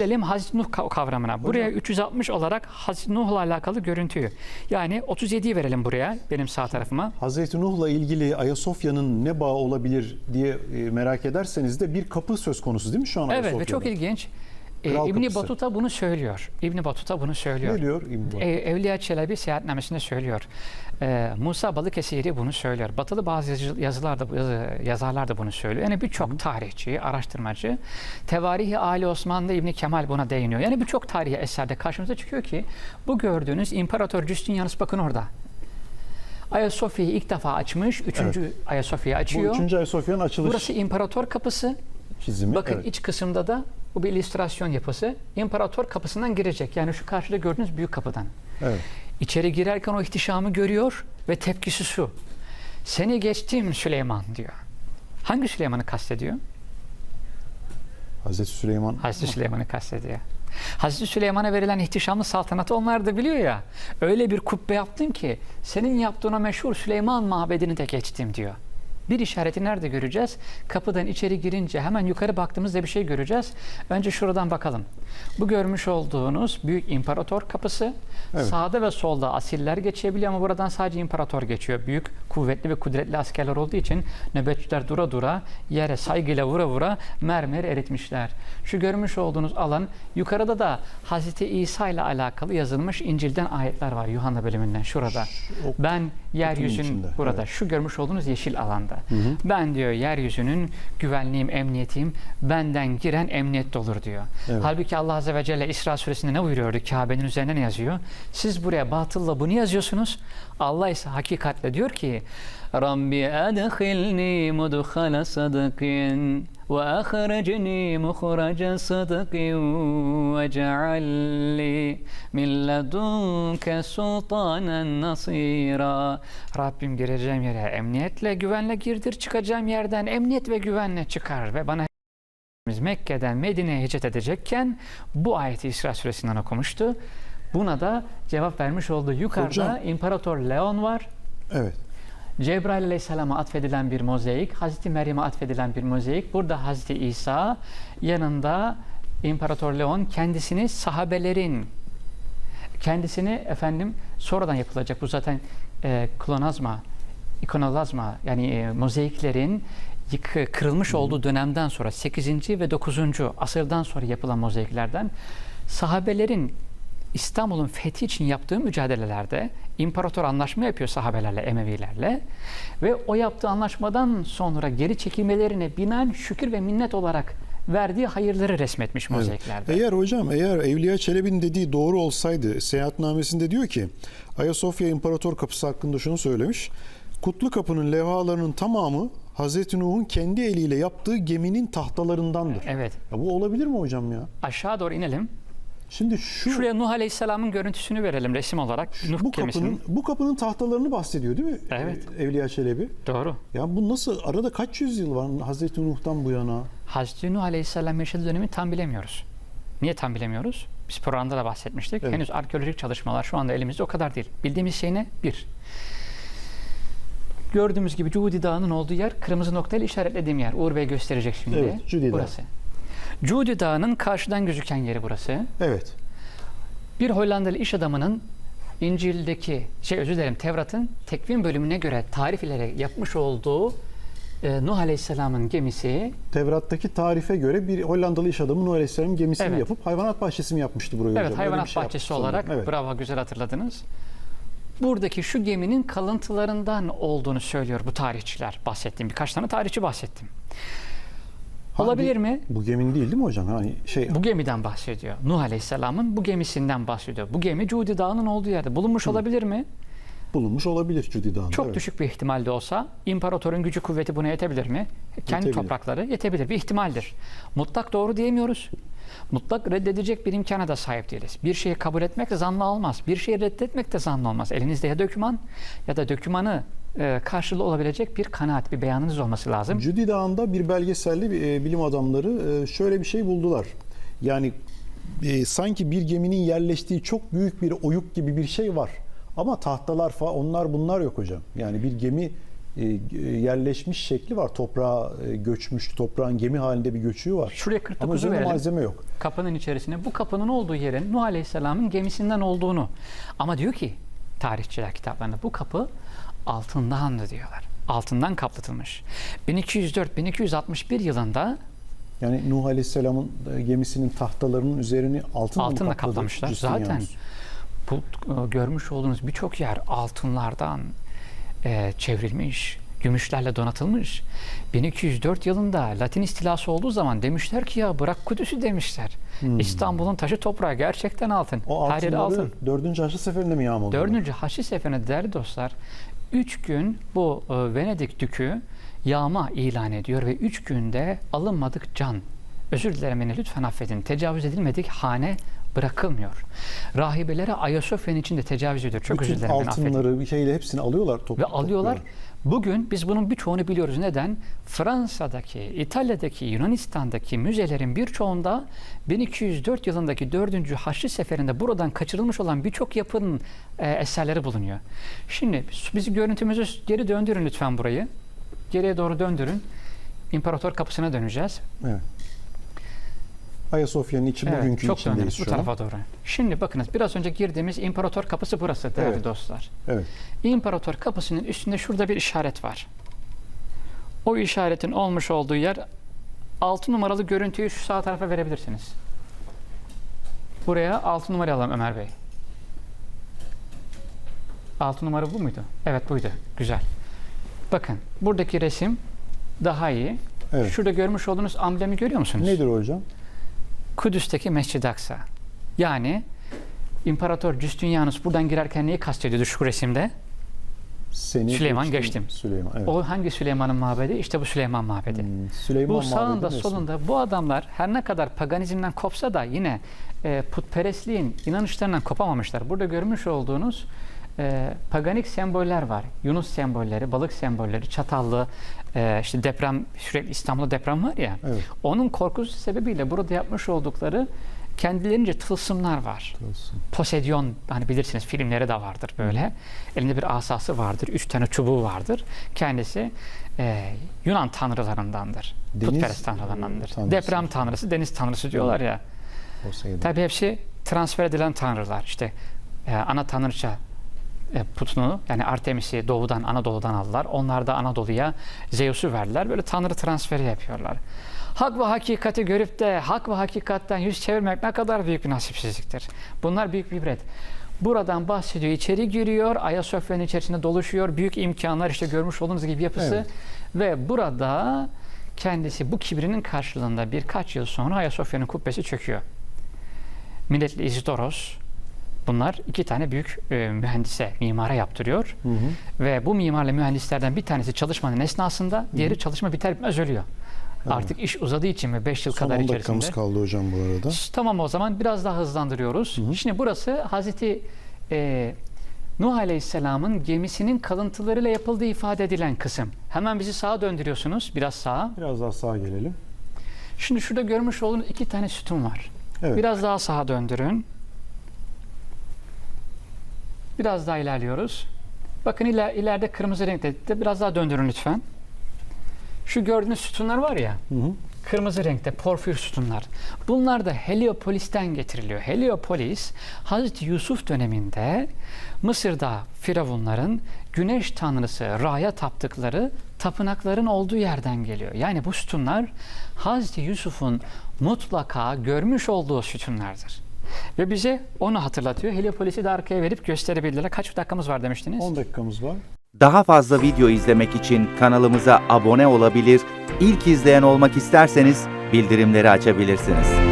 Gelelim Hazreti Nuh kav- kavramına. Buraya 360 olarak Hazreti Nuh'la alakalı görüntüyü. Yani 37'yi verelim buraya benim sağ tarafıma. Hazreti Nuh'la ilgili Ayasofya'nın ne bağı olabilir diye e, merak ederseniz de bir kapı söz konusu değil mi şu an Evet ve Ayasofya'da? çok ilginç. Ee, Kral İbni kapısı. Batuta bunu söylüyor. İbni Batuta bunu söylüyor. Ne diyor İbn Battuta? E, Evliya Çelebi seyahatnamesinde söylüyor. Ee, Musa Balıkesiri bunu söylüyor. Batılı bazı yazı- yazılar da, yazarlar da bunu söylüyor. Yani birçok tarihçi, araştırmacı, Tevarihi Ali Osmanlı İbni Kemal buna değiniyor. Yani birçok tarihi eserde karşımıza çıkıyor ki bu gördüğünüz İmparator Justinianus bakın orada. Ayasofya'yı ilk defa açmış. Üçüncü Ayasofya'yı Bu açıyor. üçüncü Ayasofya'nın açılış Burası İmparator Kapısı. çizimi. Bakın evet. iç kısımda da bu bir illüstrasyon yapısı. İmparator kapısından girecek. Yani şu karşıda gördüğünüz büyük kapıdan. evet. İçeri girerken o ihtişamı görüyor ve tepkisi şu. Seni geçtim Süleyman diyor. Hangi Süleyman'ı kastediyor? Hazreti Süleyman Hazreti Süleyman'ı kastediyor. Hazreti Süleyman'a verilen ihtişamlı saltanatı onlar da biliyor ya. Öyle bir kubbe yaptım ki senin yaptığına meşhur Süleyman mabedini de geçtim diyor. Bir işareti nerede göreceğiz? Kapıdan içeri girince hemen yukarı baktığımızda bir şey göreceğiz. Önce şuradan bakalım. Bu görmüş olduğunuz büyük imparator kapısı. Evet. Sağda ve solda asiller geçebiliyor ama buradan sadece imparator geçiyor. Büyük, kuvvetli ve kudretli askerler olduğu için nöbetçiler dura dura yere saygıyla vura vura mermer eritmişler. Şu görmüş olduğunuz alan yukarıda da Hazreti İsa ile alakalı yazılmış İncil'den ayetler var Yuhanna bölümünden şurada. Ben yeryüzün içinde, burada evet. şu görmüş olduğunuz yeşil alanda. Ben diyor yeryüzünün güvenliğim, emniyetim benden giren emniyette olur diyor. Evet. Halbuki Allah Azze ve Celle İsra suresinde ne buyuruyordu? Kabe'nin üzerine ne yazıyor? Siz buraya batılla bunu yazıyorsunuz. Allah ise hakikatle diyor ki Rabbi edhilni mudhala sadıkin ahrecni muhraca sadıkin ve cealli min ledunke sultanen nasira Rabbim gireceğim yere emniyetle güvenle girdir çıkacağım yerden emniyet ve güvenle çıkar ve bana biz Mekke'den Medine'ye hicret edecekken bu ayeti İsra suresinden okumuştu. Buna da cevap vermiş oldu. Yukarıda Hocam. İmparator Leon var. evet. Cebrail Aleyhisselam'a atfedilen bir mozaik, Hazreti Meryem'e atfedilen bir mozaik. Burada Hazreti İsa, yanında İmparator Leon kendisini sahabelerin kendisini efendim sonradan yapılacak bu zaten e, klonazma, ikonolazma yani e, mozaiklerin yıkı, kırılmış olduğu dönemden sonra 8. ve 9. asırdan sonra yapılan mozaiklerden sahabelerin İstanbul'un fethi için yaptığı mücadelelerde imparator anlaşma yapıyor sahabelerle, Emevilerle ve o yaptığı anlaşmadan sonra geri çekilmelerine binaen şükür ve minnet olarak verdiği hayırları resmetmiş mozaiklerde. Eğer hocam eğer Evliya Çelebi'nin dediği doğru olsaydı seyahatnamesinde diyor ki Ayasofya İmparator Kapısı hakkında şunu söylemiş. Kutlu Kapı'nın levhalarının tamamı Hazreti Nuh'un kendi eliyle yaptığı geminin tahtalarındandır. Evet. Ya bu olabilir mi hocam ya? Aşağı doğru inelim. Şimdi şu Şuraya Nuh Aleyhisselam'ın görüntüsünü verelim resim olarak. Nuh bu gemisinin. kapının bu kapının tahtalarını bahsediyor değil mi? Evet. Ee, Evliya Çelebi. Doğru. Ya bu nasıl arada kaç yüzyıl var Hazreti Nuh'tan bu yana? Hazreti Nuh Aleyhisselam yaşadığı dönemi tam bilemiyoruz. Niye tam bilemiyoruz? Biz programda da bahsetmiştik. Evet. Henüz arkeolojik çalışmalar şu anda elimizde o kadar değil. Bildiğimiz şey ne? Bir. Gördüğümüz gibi Cudi Dağı'nın olduğu yer kırmızı noktayla işaretlediğim yer. Uğur Bey gösterecek şimdi. Evet, Cudi Dağı. burası. Cudi Dağı'nın karşıdan gözüken yeri burası. Evet. Bir Hollandalı iş adamının İncil'deki, şey özür dilerim Tevrat'ın tekvim bölümüne göre tarif ile yapmış olduğu e, Nuh Aleyhisselam'ın gemisi Tevrat'taki tarife göre bir Hollandalı iş adamı Nuh Aleyhisselam'ın gemisini Evet. yapıp hayvanat bahçesi mi yapmıştı burayı hocam? Evet, bir hayvanat şey bahçesi yapmış olarak sanırım. Evet. bravo güzel hatırladınız. Buradaki şu geminin kalıntılarından olduğunu söylüyor bu tarihçiler. Bahsettiğim birkaç tane tarihçi bahsettim. Ha, Olabilir bu- mi? Bu geminin değil değil mi hocam? Hani şey Bu gemiden bahsediyor. Nuh Aleyhisselam'ın bu gemisinden bahsediyor. Bu gemi Cudi Dağı'nın olduğu yerde bulunmuş olabilir mi? bulunmuş olabilir Cudi Dağı'nda. Çok evet. düşük bir ihtimalde olsa imparatorun gücü kuvveti buna yetebilir mi? Kendi Yetebilir. toprakları yetebilir. Bir ihtimaldir. Mutlak doğru diyemiyoruz. Mutlak reddedecek bir imkana da sahip değiliz. Bir şeyi kabul etmek zanlı olmaz. Bir şeyi reddetmek de zanlı olmaz. Elinizde ya döküman ya da dökümanı karşılığı olabilecek bir kanaat, bir beyanınız olması lazım. Cudi Dağı'nda bir belgeselde bir, e, bilim adamları e, şöyle bir şey buldular. Yani e, sanki bir geminin yerleştiği çok büyük bir oyuk gibi bir şey var. Ama tahtalar falan onlar bunlar yok hocam. Yani bir gemi e, yerleşmiş şekli var. Toprağa e, göçmüş, toprağın gemi halinde bir göçüğü var. Şuraya Ama 49'u üzerinde verelim. malzeme yok. Kapının içerisine. Bu kapının olduğu yerin Nuh Aleyhisselam'ın gemisinden olduğunu. Ama diyor ki tarihçiler kitaplarında bu kapı altındandı diyorlar. Altından kaplatılmış. 1204-1261 yılında Yani Nuh Aleyhisselam'ın e, gemisinin tahtalarının üzerini altınla, altınla kaplamışlar. Zaten bu e, görmüş olduğunuz birçok yer altınlardan e, çevrilmiş, gümüşlerle donatılmış. 1204 yılında Latin istilası olduğu zaman demişler ki ya bırak Kudüs'ü demişler. İstanbul'un taşı toprağı gerçekten altın. Hmm. O Her altınları altın. 4. Haçlı Seferi'nde mi yağmaladılar? Dördüncü Haçlı Seferi'nde değerli dostlar, üç gün bu e, Venedik dükü yağma ilan ediyor ve üç günde alınmadık can, özür dilerim beni lütfen affedin, tecavüz edilmedik hane bırakılmıyor. Rahibelere Ayasofya'nın içinde tecavüz ediyor. Çok özür Bütün dilerim affedin. altınları bir şeyle hepsini alıyorlar. Top, Ve alıyorlar. topluyorlar. Bugün biz bunun birçoğunu biliyoruz. Neden? Fransa'daki, İtalya'daki, Yunanistan'daki müzelerin birçoğunda 1204 yılındaki 4. Haçlı Seferi'nde buradan kaçırılmış olan birçok yapının e, eserleri bulunuyor. Şimdi bizi görüntümüzü geri döndürün lütfen burayı. Geriye doğru döndürün. İmparator kapısına döneceğiz. Evet. Ayasofya'nın içi Evet, bugünkü çok içindeyiz döndünüz bu şu an. tarafa doğru. Şimdi bakınız biraz önce girdiğimiz İmparator kapısı burası değerli Evet. dostlar. Evet. İmparator kapısının üstünde şurada bir işaret var. O işaretin olmuş olduğu yer 6 numaralı görüntüyü şu sağ tarafa verebilirsiniz. Buraya 6 numara alalım Ömer Bey. 6 numara bu muydu? Evet buydu. Güzel. Bakın buradaki resim daha iyi. Evet. Şurada görmüş olduğunuz amblemi görüyor musunuz? Nedir hocam? Kudüs'teki Mescid-i Aksa. Yani İmparator Justinianus buradan girerken neyi kastediyordu şu resimde? Seni Süleyman geçtim. Süleyman. Evet. O hangi Süleyman'ın mabedi? İşte bu Süleyman mabedi. Hmm, Süleyman Bu sağında resmi. solunda bu adamlar her ne kadar paganizmden kopsa da yine e, putperestliğin inanışlarından kopamamışlar. Burada görmüş olduğunuz e, paganik semboller var. Yunus sembolleri, balık sembolleri, çatallı, e, işte deprem, sürekli İstanbul'da deprem var ya. Evet. Onun korkusu sebebiyle burada yapmış oldukları kendilerince tılsımlar var. Olsun. Poseidon hani bilirsiniz filmleri de vardır böyle. Elinde bir asası vardır, üç tane çubuğu vardır. Kendisi e, Yunan tanrılarındandır. Deniz, Putperest tanrılarındandır. tanrısı. Deprem tanrısı, deniz tanrısı diyorlar ya. Poseidon. Tabii hepsi transfer edilen tanrılar. İşte e, ana tanrıça putunu yani Artemis'i doğudan Anadolu'dan aldılar. Onlar da Anadolu'ya Zeus'u verdiler. Böyle tanrı transferi yapıyorlar. Hak ve hakikati görüp de hak ve hakikatten yüz çevirmek ne kadar büyük bir nasipsizliktir. Bunlar büyük bir ibret. Buradan bahsediyor. içeri giriyor. Ayasofya'nın içerisinde doluşuyor. Büyük imkanlar işte görmüş olduğunuz gibi yapısı. Evet. Ve burada kendisi bu kibrinin karşılığında birkaç yıl sonra Ayasofya'nın kubbesi çöküyor. Milletli Isidoros bunlar iki tane büyük e, mühendise, mimara yaptırıyor. Hı hı. Ve bu mimarla mühendislerden bir tanesi çalışmanın esnasında, diğeri çalışma biter bitmez ölüyor. Evet. Artık iş uzadığı için ve 5 yıl Son kadar 10 içerisinde. dakikamız kaldı hocam bu arada. Tamam o zaman biraz daha hızlandırıyoruz. Şimdi burası Hazreti e, Nuh Aleyhisselam'ın gemisinin kalıntılarıyla yapıldığı ifade edilen kısım. Hemen bizi sağa döndürüyorsunuz, biraz sağa. Biraz daha sağa gelelim. Şimdi şurada görmüş olduğunuz iki tane sütun var. Evet. Biraz daha sağa döndürün. Biraz daha ilerliyoruz. Bakın iler, ileride kırmızı renkte de biraz daha döndürün lütfen. Şu gördüğünüz sütunlar var ya, Hı hı. kırmızı renkte porfir sütunlar. Bunlar da Heliopolis'ten getiriliyor. Heliopolis, Hazreti Yusuf döneminde Mısır'da firavunların güneş tanrısı Ra'ya taptıkları tapınakların olduğu yerden geliyor. Yani bu sütunlar Hazreti Yusuf'un mutlaka görmüş olduğu sütunlardır. Ve bize onu hatırlatıyor. Heliopolis'i de arkaya verip gösterebilirler. Kaç dakikamız var demiştiniz? 10 dakikamız var. Daha fazla video izlemek için kanalımıza abone olabilir, ilk izleyen olmak isterseniz bildirimleri açabilirsiniz.